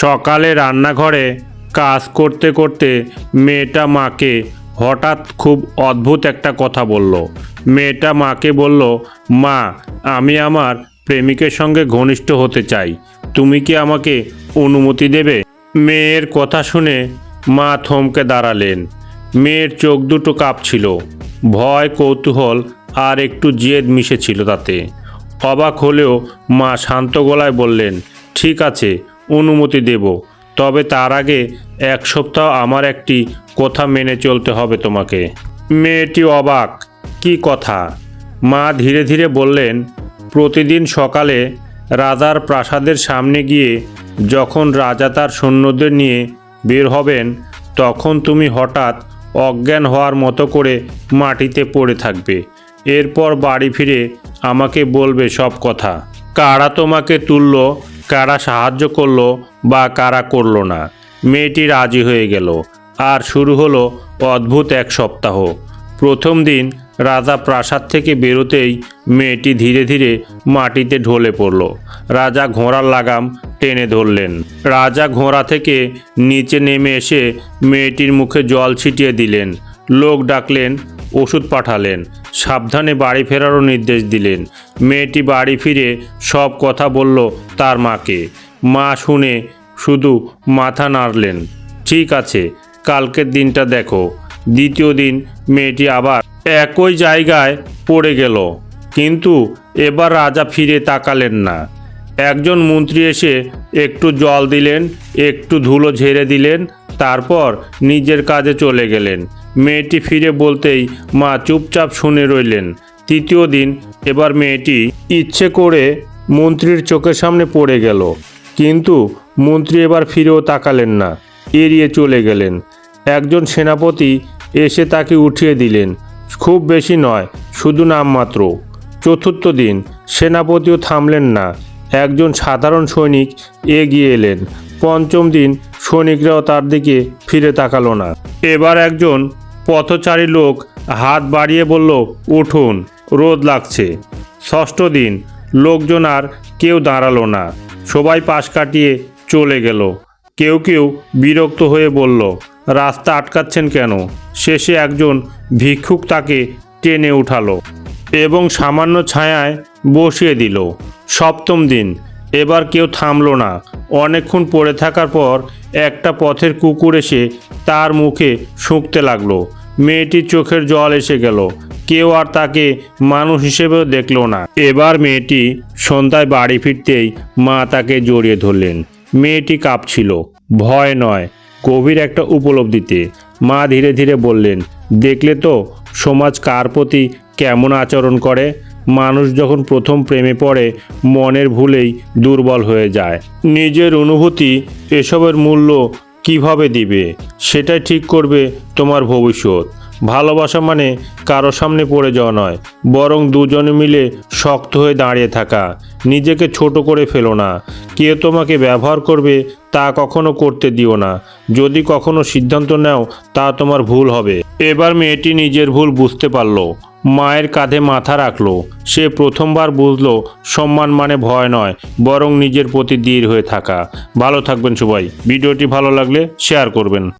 সকালে রান্নাঘরে কাজ করতে করতে মেয়েটা মাকে হঠাৎ খুব অদ্ভুত একটা কথা বলল। মেয়েটা মাকে বলল, মা, আমি আমার প্রেমিকের সঙ্গে ঘনিষ্ঠ হতে চাই। তুমি কি আমাকে অনুমতি দেবে? মেয়ের কথা শুনে মা থমকে দাঁড়ালেন। মেয়ের চোখ দুটো কাঁপছিল। ভয়, কৌতূহল আর একটু জেদ মিশেছিল তাতে। অবাক হলেও মা শান্ত গলায় বললেন, ঠিক আছে অনুমতি দেব। তবে তার আগে এক সপ্তাহ আমার একটি কথা মেনে চলতে হবে তোমাকে। মেয়েটি অবাক। কি কথা? মা ধীরে ধীরে বললেন, প্রতিদিন সকালে রাজার প্রাসাদের সামনে গিয়ে যখন রাজা তার সৈন্যদের নিয়ে বের হবেন, তখন তুমি হঠাৎ অজ্ঞান হওয়ার মতো করে মাটিতে পড়ে থাকবে। এরপর বাড়ি ফিরে আমাকে বলবে সব কথা। কারা তোমাকে তুললো কারা সাহায্য করল বা কারা করল না। মেয়েটি রাজি হয়ে গেল। আর শুরু হলো অদ্ভুত এক সপ্তাহ। প্রথম দিন রাজা প্রাসাদ থেকে বেরোতেই মেয়েটি ধীরে ধীরে মাটিতে ঢলে পড়ল। রাজা ঘোড়ার লাগাম টেনে ধরলেন। রাজা ঘোড়া থেকে নিচে নেমে এসে মেয়েটির মুখে জল ছিটিয়ে দিলেন। লোক ডাকলেন, ওষুধ পাঠালেন। সাবধানে বাড়ি ফেরারও নির্দেশ দিলেন। মেয়েটি বাড়ি ফিরে সব কথা বলল তার মাকে। মা শুনে শুধু মাথা নাড়লেন। ঠিক আছে, কালকের দিনটা দেখো। দ্বিতীয় দিন মেয়েটি আবার একই জায়গায় পড়ে গেল। কিন্তু এবার রাজা ফিরে তাকালেন না। একজন মন্ত্রী এসে একটু জল দিলেন, একটু ধুলো ঝেড়ে দিলেন, তারপর নিজের কাজে চলে গেলেন। মেয়েটি ফিরে বলতেই মা চুপচাপ শুনে রইলেন। তৃতীয় দিন এবার মেয়েটি ইচ্ছে করে মন্ত্রীর চোখের সামনে পড়ে গেল। কিন্তু মন্ত্রী এবার ফিরেও তাকালেন না, এড়িয়ে চলে গেলেন। একজন সেনাপতি এসে তাকে উঠিয়ে দিলেন। খুব বেশি নয়, শুধু নামমাত্র চতুর্থ দিন সেনাপতিও থামলেন না। একজন সাধারণ সৈনিক এগিয়ে এলেন। পঞ্চম দিন সৈনিকরাও তার দিকে ফিরে তাকালো না। এবার একজন পথচারী লোক হাত বাড়িয়ে বলল, উঠুন, রোদ লাগছে। ষষ্ঠ দিন, লোকজন আর কেউ দাঁড়াল না। সবাই পাশ কাটিয়ে চলে গেল। কেউ কেউ বিরক্ত হয়ে বলল, রাস্তা আটকাচ্ছেন কেন? শেষে একজন ভিক্ষুক তাকে টেনে উঠালো এবং সামান্য ছায়ায় বসিয়ে দিল। সপ্তম দিন, এবার কেউ থামলো না। অনেকক্ষণ পড়ে থাকার পর একটা পথের কুকুর এসে তার মুখে শুঁকতে লাগল। মেয়েটির চোখের জল এসে গেল। কেউ আর তাকে মানুষ হিসেবেও দেখল না। এবার মেয়েটি সন্ধ্যায় বাড়ি ফিরতেই মা তাকে জড়িয়ে ধরলেন। মেয়েটি কাঁপছিল। ভয় নয়, গভীর একটা উপলব্ধিতে। মা ধীরে ধীরে বললেন, দেখলে তো, সমাজ কার প্রতি কেমন আচরণ করে? মানুষ যখন প্রথম প্রেমে পড়ে, মনের ভুলেই দুর্বল হয়ে যায়। নিজের অনুভূতি, এসবের মূল্য কীভাবে দিবে? সেটাই ঠিক করবে তোমার ভবিষ্যৎ। ভালোবাসা মানে কারও সামনে পড়ে যাওয়া নয়, বরং দুজনে মিলে শক্ত হয়ে দাঁড়িয়ে থাকা। নিজেকে ছোট করে ফেলো না। কে তোমাকে ব্যবহার করবে তা কখনো করতে দিও না। যদি কখনো সিদ্ধান্ত নাও, তা তোমার ভুল হবে। এবার মেয়েটি নিজের ভুল বুঝতে পারল। মায়ের কাঁধে মাথা রাখল। সে প্রথমবার বুঝলো, সম্মান মানে ভয় নয়, বরং নিজের প্রতি দৃঢ় হয়ে থাকা। ভালো থাকবেন সবাই। ভিডিওটি ভালো লাগলে শেয়ার করবেন।